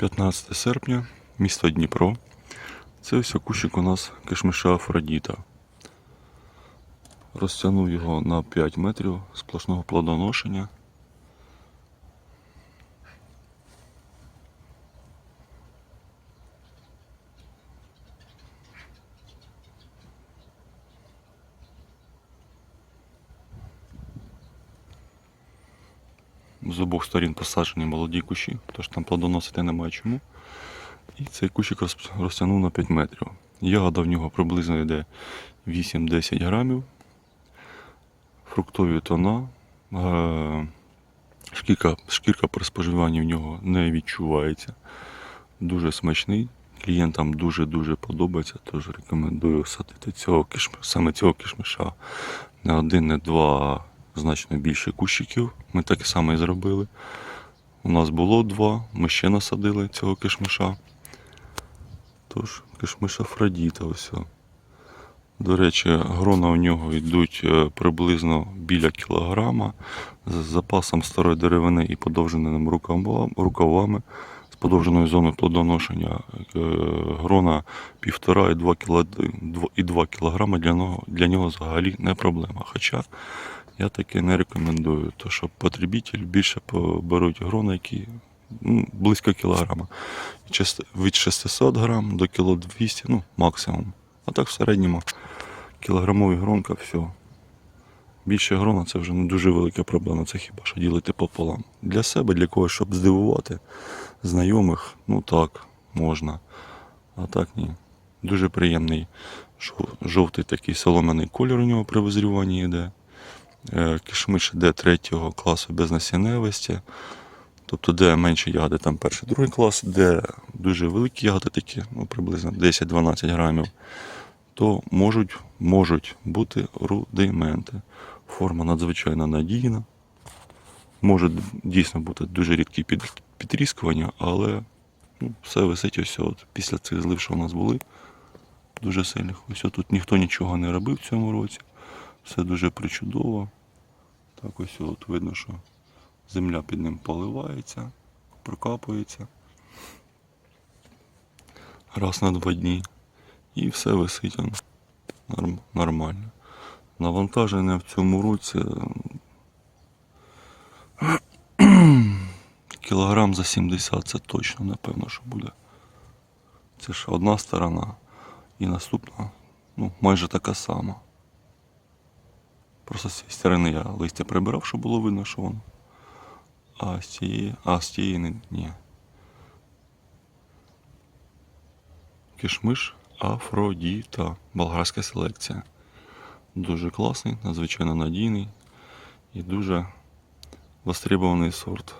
15 серпня, місто Дніпро. Це ось кущик у нас кишмиша Афродіта. Розтягнув його на 5 метрів сплошного плодоношення. З обох сторін посаджені молоді кущі, тож там плодоносити немає чому. І цей кущик розтягнув на 5 метрів. Ягода в нього приблизно йде 8-10 грамів. Фруктові тона. Е, Шкірка, шкірка при споживанні в нього не відчувається. Дуже смачний. Клієнтам дуже-дуже подобається, тож рекомендую садити цього кишм... саме цього кишмиша не один, не два, значно більше кущиків. Ми так само і зробили. У нас було два, ми ще насадили цього кишмиша. Тож, кишмиш Афродіта ось. До речі, грона у нього йдуть е, приблизно біля кілограма з запасом старої деревини і подовженими рукавами з подовженою зоною плодоношення. Е, Грона 1,5 і 2 кіло- дво- і 2 кілограми для нього, для нього взагалі не проблема. Хоча я таке не рекомендую, то що потребитель більше беруть грона, які ну, близько кілограма. Від 600 грам до кіло 200, ну, максимум. А так в середньому кілограмовий гронка, все. Більше грона це вже не дуже велика проблема, це хіба що ділити пополам. Для себе, для когось, щоб здивувати знайомих, ну так, можна. А так ні. Дуже приємний жов- жовтий такий соломяний колір у нього при визріванні йде. Кишмиш іде третього класу без насінневості. Тобто, де менше ягоди, там перший, другий клас, де дуже великі ягоди, такі, ну, приблизно 10-12 грамів, то можуть, можуть бути рудименти. Форма надзвичайно надійна. Може дійсно бути дуже рідкі під, підрізкування, але ну, все висить ось от після цих злив, що у нас були, дуже сильних. Ось тут ніхто нічого не робив в цьому році. Все дуже причудово. Так ось от видно, що земля під ним поливається, прокапується. Раз на два дні. І все висить воно норм- нормально. Навантаження в цьому році кілограм за 70 це точно, напевно, що буде. Це ж одна сторона і наступна, ну, майже така сама. Просто з цієї сторони я листя прибирав, щоб було видно, що воно. А з цієї, а з цієї не, ні. Кишмиш Афродіта. Болгарська селекція. Дуже класний, надзвичайно надійний і дуже востребований сорт.